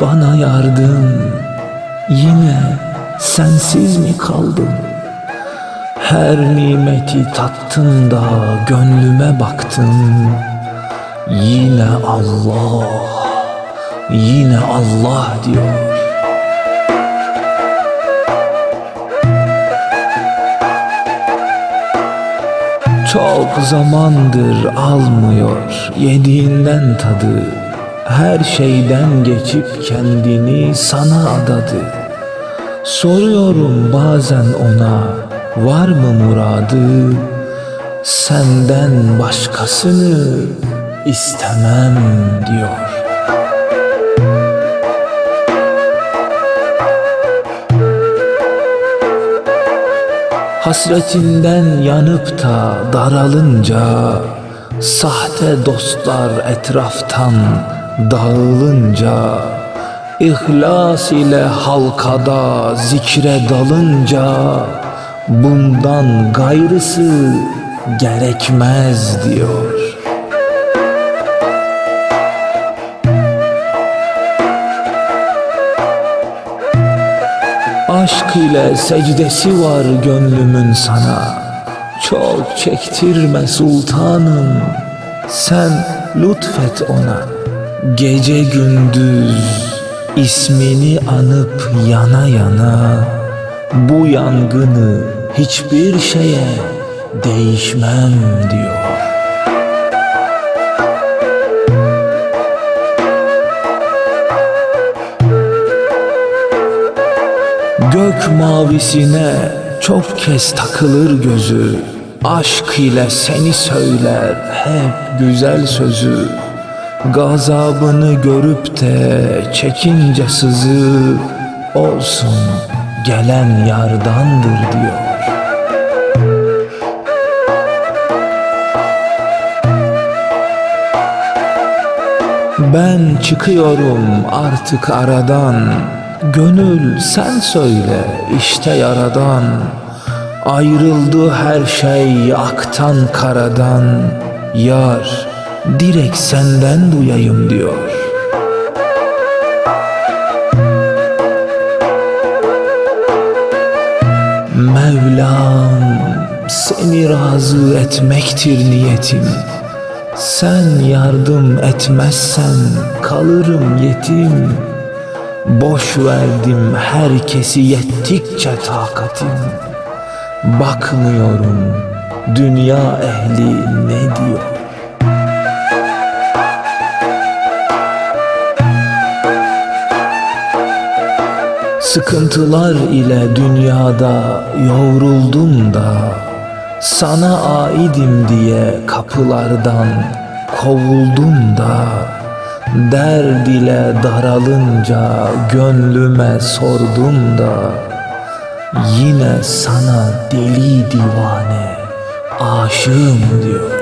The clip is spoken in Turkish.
bana yardım Yine sensiz mi kaldım Her nimeti tattın da gönlüme baktın. Yine Allah Yine Allah diyor. Çok zamandır almıyor yediğinden tadı Her şeyden geçip kendini sana adadı. Soruyorum bazen ona var mı muradı? Senden başkasını istemem diyor. Hasretinden yanıp da daralınca Sahte dostlar etraftan dağılınca İhlas ile halkada zikre dalınca Bundan gayrısı gerekmez diyor. Aşk ile secdesi var gönlümün sana. Çok çektirme sultanım Sen lütfet ona Gece gündüz ismini anıp yana yana Bu yangını hiçbir şeye değişmem diyor. Gök mavisine çok kez takılır gözü Aşk ile seni söyler hep güzel sözü Gazabını görüp de çekince sızı Olsun gelen yardandır diyor. Ben çıkıyorum artık aradan. Gönül sen söyle işte yaradan. Ayrıldı her şey aktan karadan. Yar direkt senden duyayım diyor. Mevlam seni razı etmektir niyetim. Sen yardım etmezsen kalırım yetim. Boş verdim herkesi yettikçe takatim. Bakmıyorum dünya ehli ne diyor Sıkıntılar ile dünyada yoğruldum da Sana aidim diye kapılardan kovuldum da Derd ile daralınca gönlüme sordum da Yine sana deli divane aşığım diyor